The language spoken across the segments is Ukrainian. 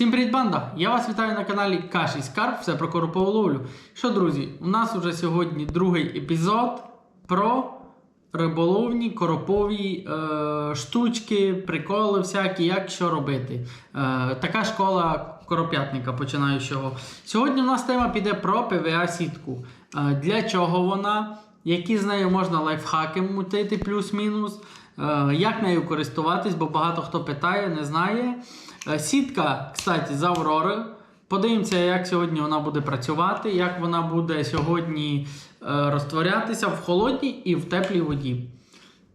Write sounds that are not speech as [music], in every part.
Всім привіт, банда! Я вас вітаю на каналі Каш і Скарб, все про коропову ловлю. Що, друзі, у нас уже сьогодні другий епізод про риболовні коропові е, штучки, приколи всякі, як що робити. Е, така школа короп'ятника починаючого. Сьогодні у нас тема піде про ПВА-сітку. Е, для чого вона? Які з нею можна лайфхаки мутити, плюс-мінус. Е, Як нею користуватись, бо багато хто питає, не знає. Е, Сітка, кстати, з Аврори. Подивимося, як сьогодні вона буде працювати, як вона буде сьогодні е, розтворятися в холодній і в теплій воді.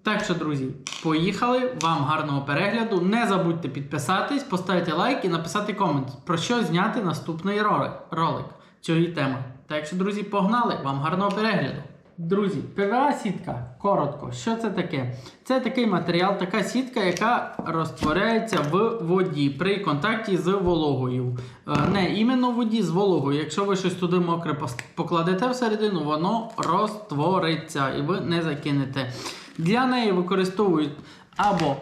Так що, друзі, поїхали. Вам гарного перегляду. Не забудьте підписатись, поставити лайк і написати комент, про що зняти наступний ролик, ролик цієї теми. Так що, друзі, погнали! Вам гарного перегляду! Друзі, ПВА сітка, коротко, що це таке? Це такий матеріал, така сітка, яка розтворяється в воді при контакті з вологою. Е, Не іменно в воді з вологою. Якщо ви щось туди мокре покладете всередину, воно розтвориться і ви не закинете. Для неї використовують або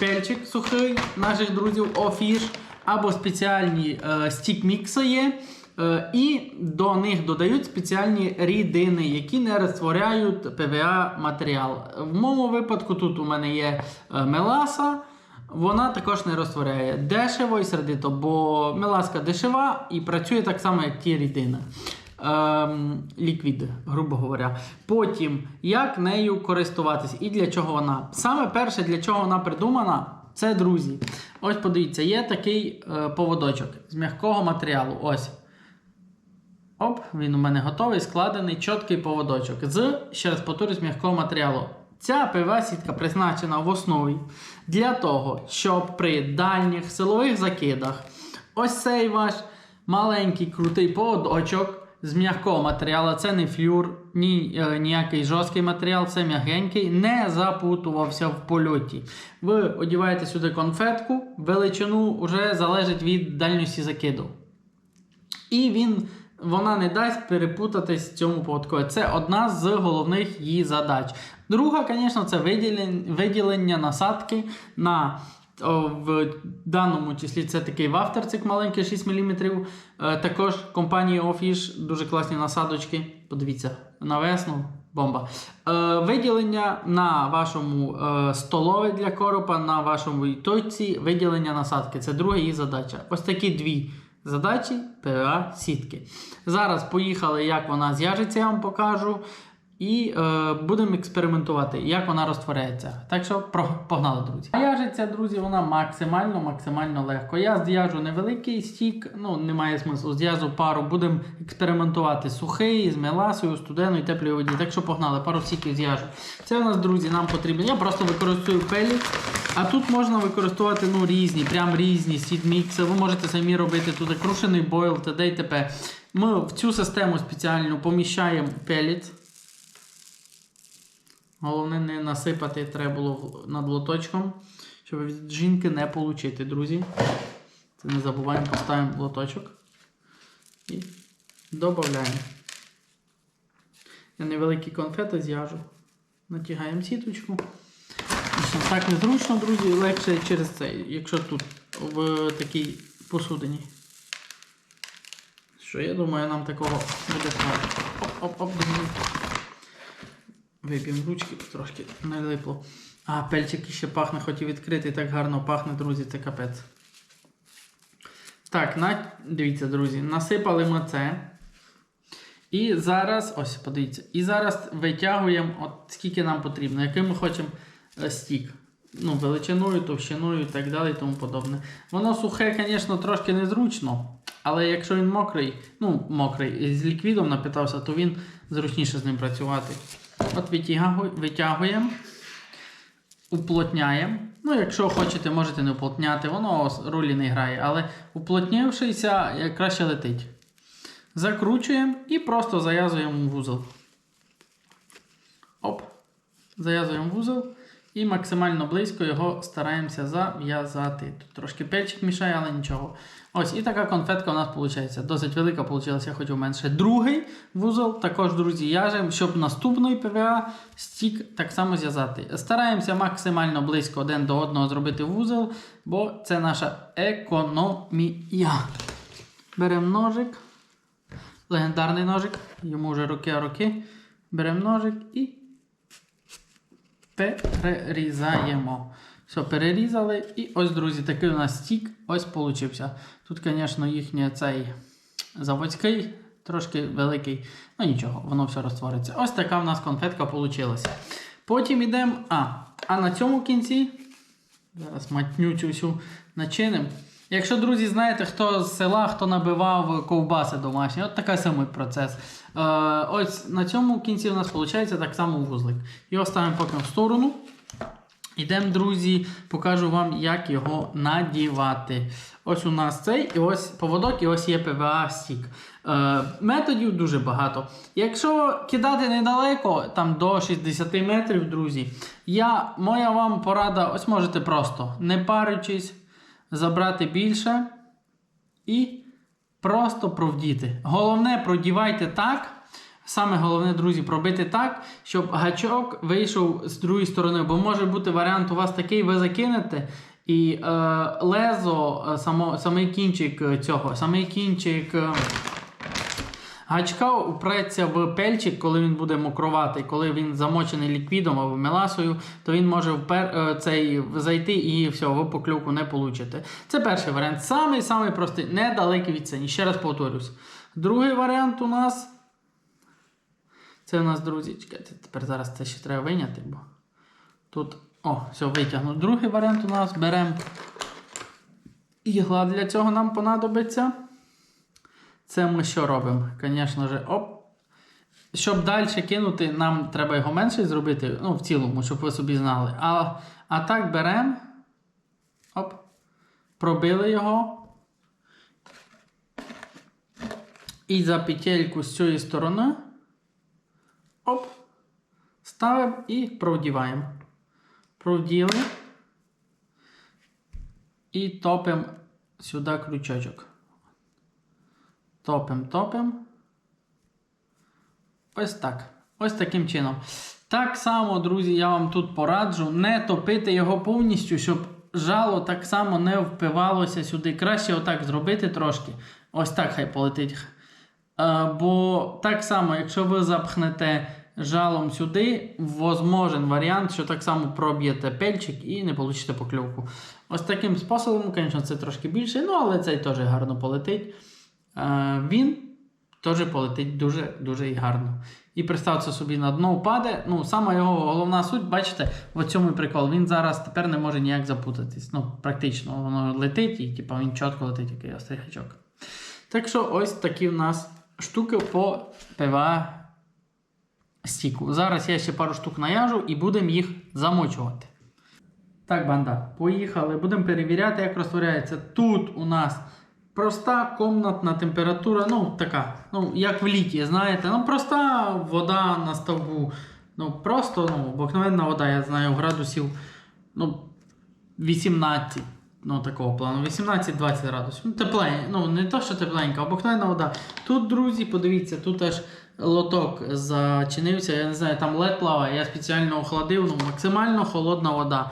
пельчик сухий наших друзів Офіш, або спеціальні е, стік-мікси є. Е, І до них додають спеціальні рідини, які не розтворяють ПВА матеріал. В моєму випадку тут у мене є е, меласа, вона також не розтворяє дешево і сердито, бо меласка дешева і працює так само, як ті рідини. Ем, ліквід, грубо говоря. Потім, як нею користуватись і для чого вона. Саме перше, для чого вона придумана, це друзі. Ось подивіться, є такий е, поводочок з м'якого матеріалу. Ось. Оп, він у мене готовий, складений, чіткий поводочок з, ще раз повторюсь, м'якого матеріалу. Ця ПВА сітка призначена в основі для того, щоб при дальніх силових закидах ось цей ваш маленький крутий поводочок з м'якого матеріалу, це не флюр, ні е, ніякий жорсткий матеріал, це м'ягенький, не запутувався в польоті. Ви одіваєте сюди конфетку, величину вже залежить від дальності закиду. І він, вона не дасть перепутатись в цьому поводку. Це одна з головних її задач. Друга, звісно, це виділення, насадки на. В даному числі це такий вафтерцик маленький 6 мм. Е, також компанії Офіш дуже класні насадочки. Подивіться, на весну бомба. Е, виділення на вашому е, столові для коропа, на вашому точці, виділення насадки. Це друга її задача. Ось такі дві задачі ПВА сітки. Зараз поїхали, як вона з'яжеться, я вам покажу. І е, будемо експериментувати, як вона розтворяється. Так що погнали, друзі. В'яжеться, друзі, вона максимально максимально легко. Я зв'яжу невеликий стік, ну немає смислу. Зв'яжу пару, будемо експериментувати сухий, з меласою, студеною, теплою воді. Так що погнали, пару стіків зв'яжу. Це у нас, друзі, нам потрібно. Я просто використовую пеліт. А тут можна використовувати ну, різні, прям різні сідмікси. Ви можете самі робити туди крушений бойл, т.д. і т.п. Ми в цю систему спеціально поміщаємо пеліт. Головне не насипати треба було над лоточком, щоб від жінки не отримати, друзі. Це не забуваємо, поставимо лоточок і додаємо. Я невеликі конфети з'яжу. Натягаємо сіточку. Так незручно, друзі, легше через це, якщо тут в такій посудині. Що я думаю, нам такого буде. Оп-оп-оп, друзі. Виб'ємо ручки, трошки не липло. А, пельчик ще пахне, хоч і відкритий, так гарно пахне, друзі, це капець. Так, на... дивіться, друзі, насипали ми це. І зараз, ось, подивіться, і зараз витягуємо, от скільки нам потрібно, який ми хочемо е, стік. Ну, величиною, товщиною і так далі і тому подобне. Воно сухе, звісно, трошки незручно. Але якщо він мокрий, ну, мокрий, з ліквідом напитався, то він зручніше з ним працювати. От витягуємо, уплотняємо. Ну, якщо хочете, можете не уплотняти, воно ролі не грає, але уплотнившися е, краще летить. Закручуємо і просто зав'язуємо вузол. Оп. Зав'язуємо вузол І максимально близько його стараємося зав'язати. Тут трошки пельчик мішає, але нічого. Ось, і така конфетка у нас виходить. Досить велика вийшла, я хотів менше. Другий вузол, також, друзі, яжем, щоб наступний ПВА стік так само зв'язати. Стараємося максимально близько один до одного зробити вузол, бо це наша економія. Беремо ножик. Легендарний ножик. Йому вже роки-роки. Беремо ножик і перерізаємо. Все, перерізали. І ось, друзі, такий у нас стік ось получився. Тут, звісно, їхній цей заводський, трошки великий. Ну нічого, воно все розтвориться. Ось така в нас конфетка вийшла. Потім йдемо. А, а на цьому кінці. Зараз матню цю всю начиним. Якщо, друзі, знаєте, хто з села, хто набивав ковбаси домашні, от такий самий процес. Е, ось на цьому кінці у нас виходить так само вузлик. Його ставимо поки в сторону. Ідемо, друзі, покажу вам, як його надівати. Ось у нас цей, і ось поводок, і ось є ПВА стік. Е, методів дуже багато. Якщо кидати недалеко, там до 60 метрів, друзі, я, моя вам порада, ось можете просто, не парючись, забрати більше і просто провдіти. Головне, продівайте так. Саме головне, друзі, пробити так, щоб гачок вийшов з другої сторони. Бо може бути варіант у вас такий, ви закинете, і е, лезо, е, само, самий кінчик е, цього, самий кінчик е, гачка упреться в пельчик, коли він буде мокроватий, коли він замочений ліквідом або меласою, то він може впер, е, цей, зайти і все, ви поклювку не получите. Це перший варіант. Самий самий простий, недалекий від ціні. Ще раз повторюсь. Другий варіант у нас. Це у нас, друзі, чекайте, тепер зараз це ще треба виняти, бо тут. О, все, витягну. Другий варіант у нас беремо ігла для цього нам понадобиться. Це ми що робимо? Звісно ж, оп. Щоб далі кинути, нам треба його менше зробити, ну, в цілому, щоб ви собі знали. А, а так беремо. Оп. Пробили його. І за петельку з цієї сторони. Оп. Ставимо і провдіваємо. Провділи. І топимо сюди крючочок. Топимо, топимо. Ось так. Ось таким чином. Так само, друзі, я вам тут пораджу не топити його повністю, щоб жало так само не впивалося сюди. Краще отак зробити трошки. Ось так хай полетить. Е, бо так само, якщо ви запхнете жалом сюди, возможен варіант, що так само проб'єте пельчик і не получите покльовку. Ось таким способом, звісно, це трошки більше, ну але цей теж гарно полетить. Е, він теж полетить дуже-дуже гарно. І представте собі, на дно впаде. Ну, сама його головна суть, бачите, в цьому прикол. Він зараз тепер не може ніяк запутатись. Ну, практично, воно летить і типу, він чітко летить, який остригачок. Так що ось такі в нас штуки по ПВА стіку. Зараз я ще пару штук наяжу і будемо їх замочувати. Так, банда, поїхали. Будемо перевіряти, як розтворяється. Тут у нас проста комнатна температура, ну така, ну, як в літі, знаєте, ну проста вода на ставку. Ну, просто ну, обикновенна вода, я знаю, градусів ну, 18. Ну, такого плану. 18-20 градусів. Ну, тепленька. Ну, не то, що тепленька, обикновенна вода. Тут, друзі, подивіться, тут аж лоток зачинився. Я не знаю, там лед плаває, я спеціально охладив. Ну, максимально холодна вода.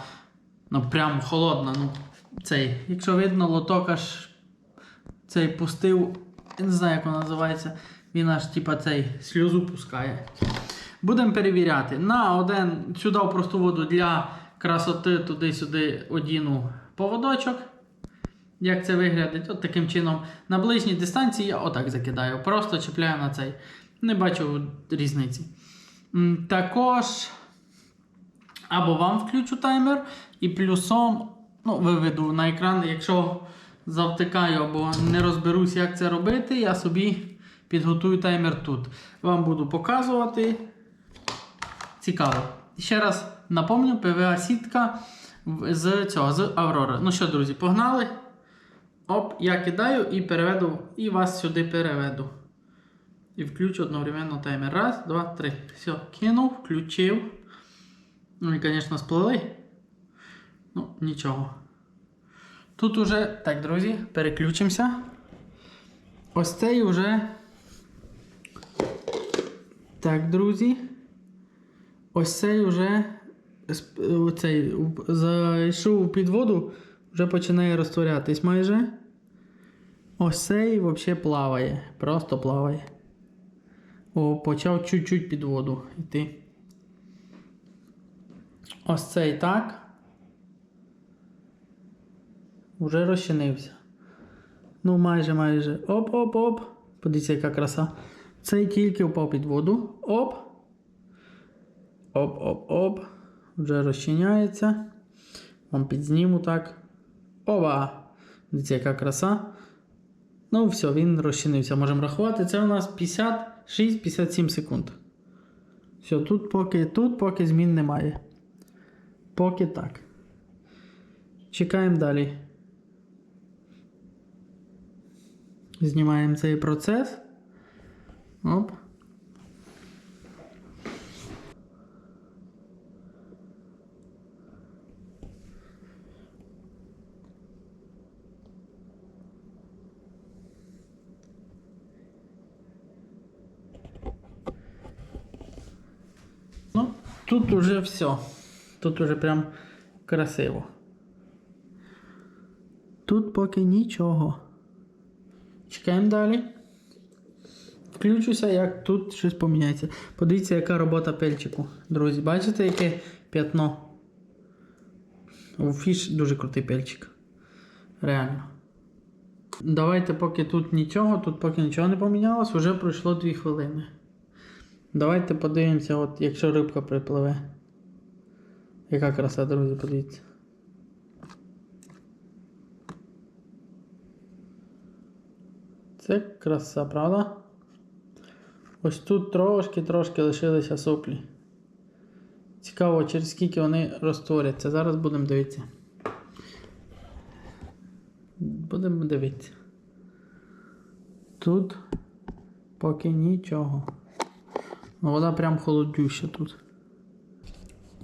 Ну, прям холодна. Ну, цей. Якщо видно, лоток аж цей пустив. Я не знаю, як воно називається. Він аж типа цей сльозу пускає. Будемо перевіряти. На один сюди в просту воду для красоти туди-сюди одіну поводочок. Як це виглядить? От таким чином. На ближній дистанції я отак закидаю. Просто чіпляю на цей. Не бачу різниці. Також або вам включу таймер, і плюсом ну, виведу на екран, якщо завтикаю або не розберусь, як це робити, я собі підготую таймер тут. Вам буду показувати. Цікаво. Ще раз напомню, ПВА сітка з цього, з Аврори. Ну що, друзі, погнали. Оп, я кидаю і переведу, і вас сюди переведу. І включу одновременно таймер. Раз, два, три. Все, кинув, включив. Ну і, звісно, сплели. Ну, нічого. Тут уже, так, друзі, переключимося. Ось цей уже. Так, друзі. Ось цей уже оцей, зайшов у підводу, вже починає розтворятись майже. Ось цей взагалі плаває. Просто плаває. О, почав чуть-чуть під воду йти. Ось цей так. Уже розчинився. Ну, майже, майже. Оп-оп-оп. Подивіться, яка краса. Цей тільки впав під воду. Оп. Оп-оп-оп. Вже розчиняється. Вам підзніму так. Ова! Дивіться, яка краса. Ну, все, він розчинився. Можемо рахувати. Це у нас 56-57 секунд. Все, тут поки, тут поки змін немає. Поки так. Чекаємо далі. Знімаємо цей процес. Оп. Ну, тут уже все. Тут уже прям красиво. Тут поки нічого. Чекаємо далі. Включуся, як тут щось поміняється. Подивіться, яка робота пельчику. Друзі, бачите, яке п'ятно? У фіш дуже крутий пельчик. Реально. Давайте, поки тут нічого, тут поки нічого не помінялось, вже пройшло 2 хвилини. Давайте подивимося, от якщо рибка припливе. Яка краса, друзі, подивіться. Це краса, правда? Ось тут трошки-трошки лишилися соплі. Цікаво, через скільки вони розтворяться. Зараз будемо дивитися. Будемо дивитися. Тут поки нічого. Ну, Вода прям холодюща тут.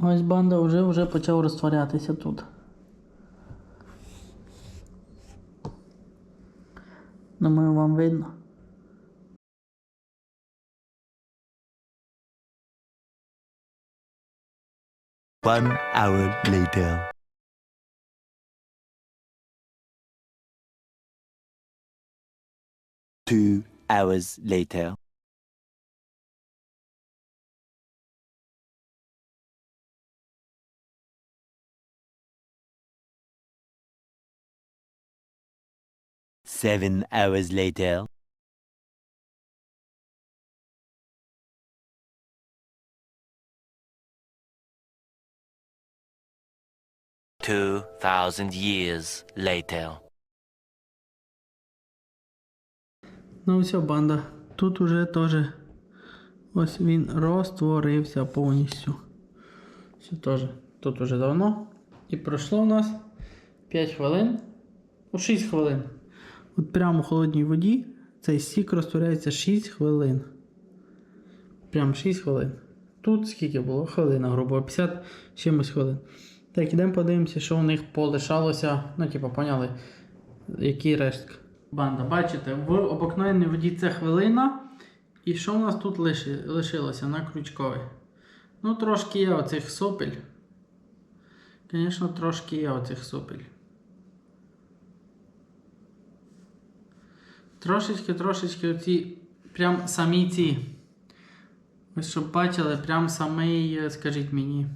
Ось банда вже вже почав розтворятися тут. Думаю, вам видно. One hour later. Two hours later. Seven hours later. Two thousand years later. Ну все, банда. Тут уже теж ось він розтворився повністю. Все теж. Тут уже давно. І пройшло у нас 5 хвилин. Ну, 6 хвилин. От прямо у холодній воді цей сік розтворяється 6 хвилин. Прям 6 хвилин. Тут скільки було? Хвилина, грубо, 50 чимось хвилин. Так, ідемо подивимося, що у них полишалося. Ну, типу, поняли, які рештки. Банда, бачите, в обикновенній воді це хвилина. І що у нас тут лиши, лишилося на крючковій? Ну, трошки є оцих сопель. Звісно, трошки є оцих сопель. Трошечки, трошечки оці прям самі ці. Ось щоб бачили, прям самий, е, скажіть мені.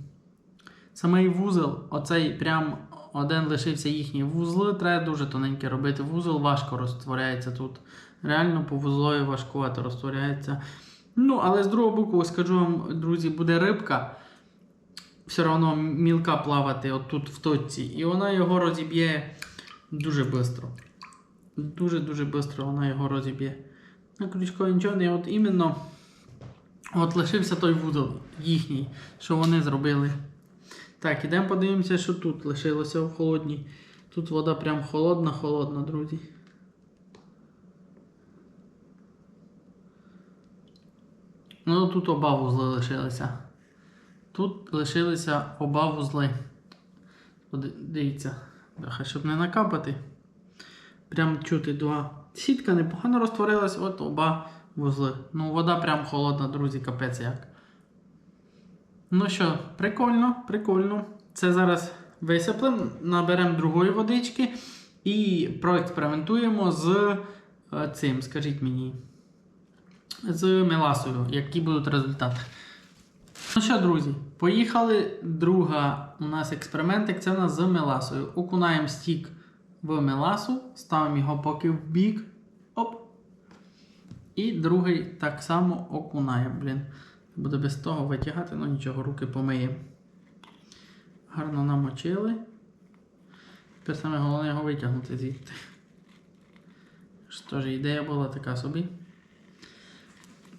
Самий вузол, оцей прям один лишився їхній вузли. Треба дуже тоненьке робити. Вузол важко розтворяється тут. Реально по вузлові важкувато розтворяється. Ну, але з другого боку, скажу вам, друзі, буде рибка. Все одно мілка плавати отут в точці. І вона його розіб'є дуже швидко. Дуже-дуже швидко вона його розіб'є. На крючкові нічого не от іменно. От лишився той вузол їхній, що вони зробили. Так, ідемо подивимося, що тут лишилося в холодній. Тут вода прям холодна-холодна, друзі. Ну, тут оба вузли лишилися. Тут лишилися оба вузли. Дивіться, щоб не накапати. Прям чути два. Сітка непогано розтворилась, от оба вузли. Ну, вода прям холодна, друзі, капець як. Ну що, прикольно, прикольно. Це зараз висиплемо, наберемо другої водички і проекспериментуємо з е, цим, скажіть мені, з меласою, які будуть результати. Ну що, друзі, поїхали. Друга у нас експериментик, це в нас з меласою. Окунаємо стік в меласу, ставимо його поки в бік. Оп. І другий так само окунаємо. Блін. Буде без того витягати, ну нічого, руки помиємо. Гарно намочили. Тепер саме головне його витягнути звідти. Що ж, ідея була така собі.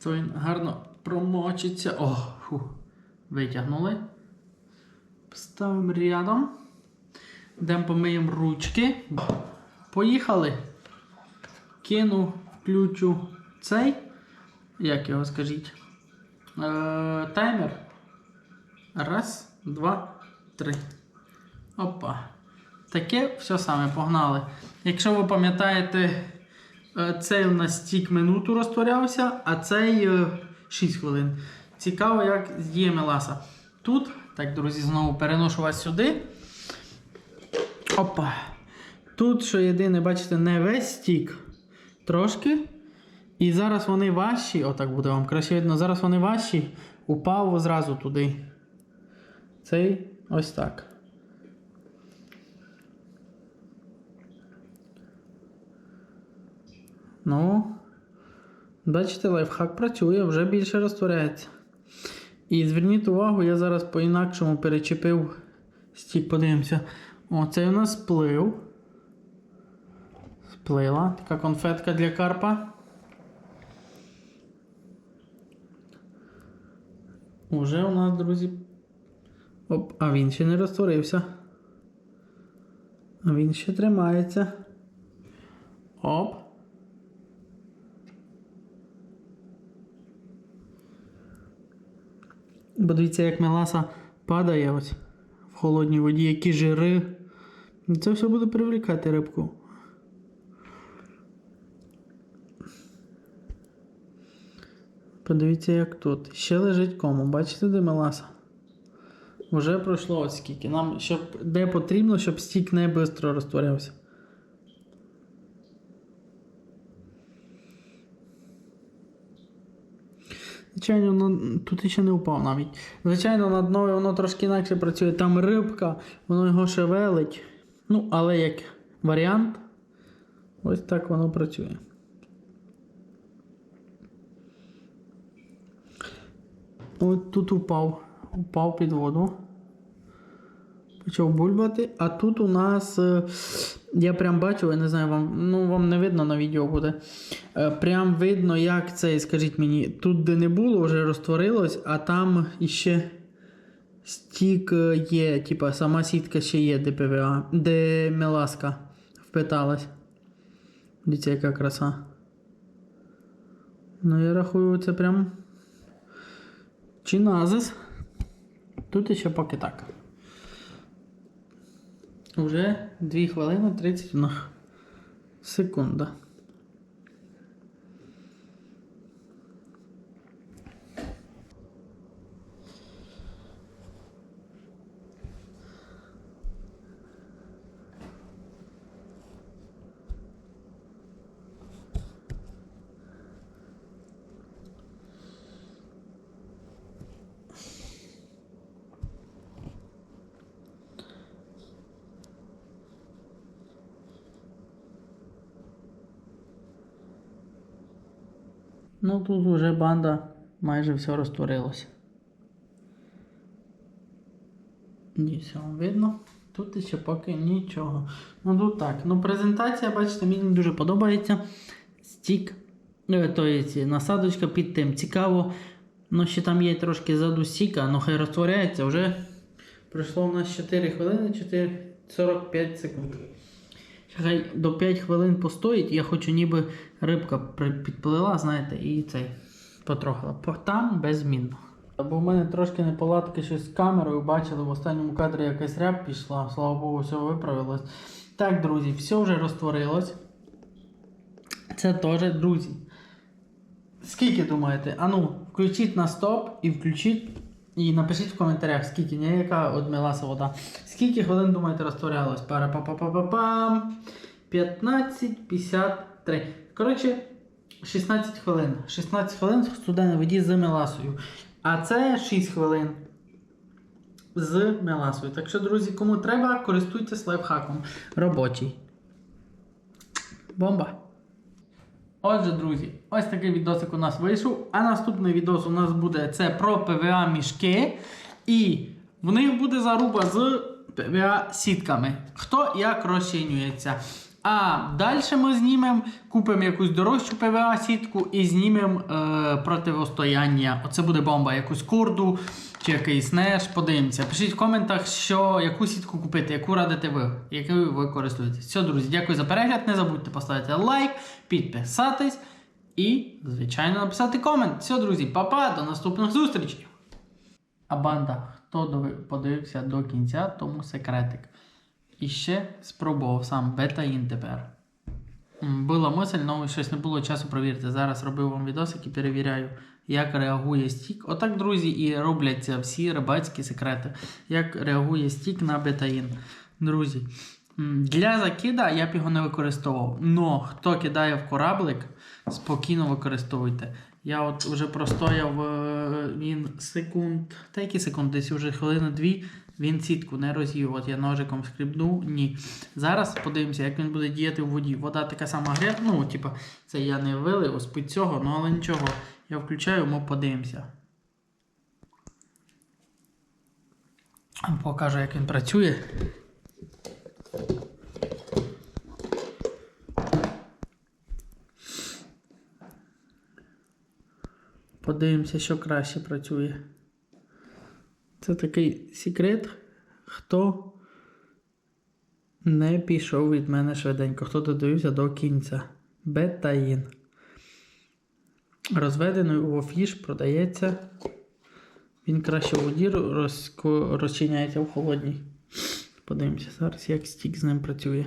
То він гарно промочиться. О, фу. Витягнули. Ставимо рядом. Йдемо помиємо ручки. Поїхали. Кину, включу цей. Як його скажіть? Е, таймер. Раз, два, три. Опа. Таке все саме погнали. Якщо ви пам'ятаєте, е, цей у нас стік минуту розтворявся, а цей е, 6 хвилин. Цікаво, як діє меласа. Тут, так, друзі, знову переношу вас сюди. Опа. Тут, що єдине, бачите, не весь стік. Трошки. І зараз вони важчі, отак буде вам краще видно, зараз вони важчі, упав зразу туди. Цей ось так. Ну, бачите, лайфхак працює, вже більше розтворяється. І зверніть увагу, я зараз по-інакшому перечепив стік, подивимося. О, цей у нас сплив. Сплила. Така конфетка для карпа. Уже у нас, друзі. Оп, а він ще не розтворився. А він ще тримається. Оп. Бо дивіться, як меласа падає ось в холодній воді, які жири. І Це все буде привлікати рибку. Подивіться, як тут. Ще лежить кому. Бачите, де меласа? Уже пройшло ось скільки. Нам щоб де потрібно, щоб стік не швидко розтворявся. Звичайно, воно тут ще не впав навіть. Звичайно, на дно воно трошки інакше працює. Там рибка, воно його шевелить. Ну, але як варіант, ось так воно працює. От тут упав. Упав під воду. Почав бульбати. А тут у нас. е, Я прям бачу, я не знаю, вам ну вам не видно на відео буде. Е, Прям видно, як це, скажіть мені, тут де не було, вже розтворилось, а там іще стік е, є, типа сама сітка ще є, де ПВА, де меласка впиталась. Дивіться, яка краса. Ну, я рахую, це прям. Чи назис. Тут ще поки так. Уже 2 хвилини 31 секунда. Ну тут вже банда майже все розтворилося. Все видно. Тут ще поки нічого. Ну тут так. Ну презентація, бачите, мені дуже подобається. Стік. То є насадочка під тим. Цікаво. Ну, ще там є трошки ззаду стіка, ну хай розтворяється. Вже пройшло у нас 4 хвилини, 4, 45 секунд. Хай до 5 хвилин постоїть, я хочу ніби рибка підплила, знаєте, і цей потрохала. Там беззмінно. Бо в мене трошки неполадки щось з камерою, бачили, в останньому кадрі якась ряб пішла, слава Богу, все виправилось. Так, друзі, все вже розтворилось. Це теж, друзі. Скільки думаєте? Ану, включіть на стоп і включіть. І напишіть в коментарях, скільки, не яка одмилася вода. Скільки хвилин, думаєте, розтворялось? Пара-па-па-па-па-пам. 15.53. Коротше, 16 хвилин. 16 хвилин в студеній воді з меласою. А це 6 хвилин з меласою. Так що, друзі, кому треба, користуйтесь лайфхаком. Робочий. Бомба. Отже, друзі, ось такий відосик у нас вийшов. А наступний відос у нас буде це про ПВА мішки. І в них буде заруба з ПВА сітками. Хто як розчинюється. А далі ми знімемо, купимо якусь дорожчу ПВА сітку і знімемо е, противостояння. Оце буде бомба, якусь курду чи якийсь неш. Подивимося. Пишіть в коментах, що яку сітку купити, яку радите ви, якою ви користуєтесь. Все, друзі, дякую за перегляд. Не забудьте поставити лайк, підписатись і, звичайно, написати комент. Все, друзі, па-па, до наступних зустрічей. А банда, хто подивився до кінця, тому секретик. І ще спробував сам бета-ін тепер. Була мисль, але щось не було часу провірити. Зараз робив вам відосик і перевіряю, як реагує стік. Отак, друзі, і робляться всі рибацькі секрети. Як реагує стік на бета-ін. Друзі, для закида я б його не використовував. Но хто кидає в кораблик, спокійно використовуйте. Я от вже простояв е, він секунд, та які секунд, десь вже хвилини дві. Він сітку не роз'їв. От я ножиком скрібнув. Ні. Зараз подивимося, як він буде діяти в воді. Вода така сама гря. Ну, типа, це я не вилив з під цього, ну але нічого. Я включаю, ми подивимося. Покажу, як він працює. Подивимося, що краще працює. Це такий секрет, хто не пішов від мене швиденько, хто додивився до кінця. Бетаїн. Розведений у офіш продається. Він краще у воді розчиняється в холодній. Подивимося зараз, як стік з ним працює.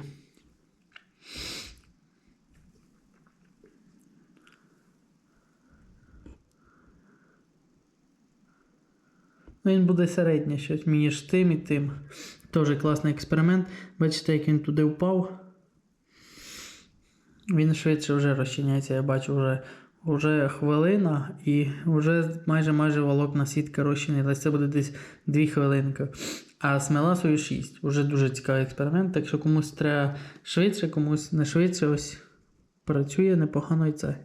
Він буде середнє щось між тим і тим. Теж класний експеримент. Бачите, як він туди впав. Він швидше вже розчиняється, я бачу вже, вже хвилина і вже майже майже волокна сітка розчинилась. Це буде десь 2 хвилинки. А з меласою 6. Уже дуже цікавий експеримент. Так що комусь треба швидше, комусь не швидше. Ось працює непогано і це.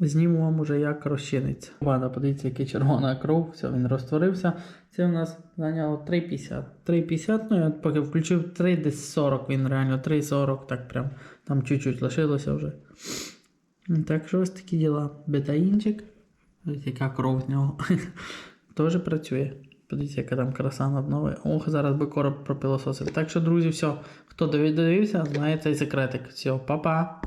Зніму вам уже як розчиниться. Ладно, подивіться, яка червона кров, все, він розтворився. Це у нас зайняло 3,50. 3,50, ну я поки включив 3, десь 40, він реально 3,40, так прям там чуть-чуть лишилося вже. Так що ось такі діла. Бетаїнчик. Ось яка кров з нього. [laughs] Теж працює. Подивіться, яка там краса над новою. Ох, зараз би короб пропилососив. Так що, друзі, все. Хто дивився, знає цей секретик. Все, па-па.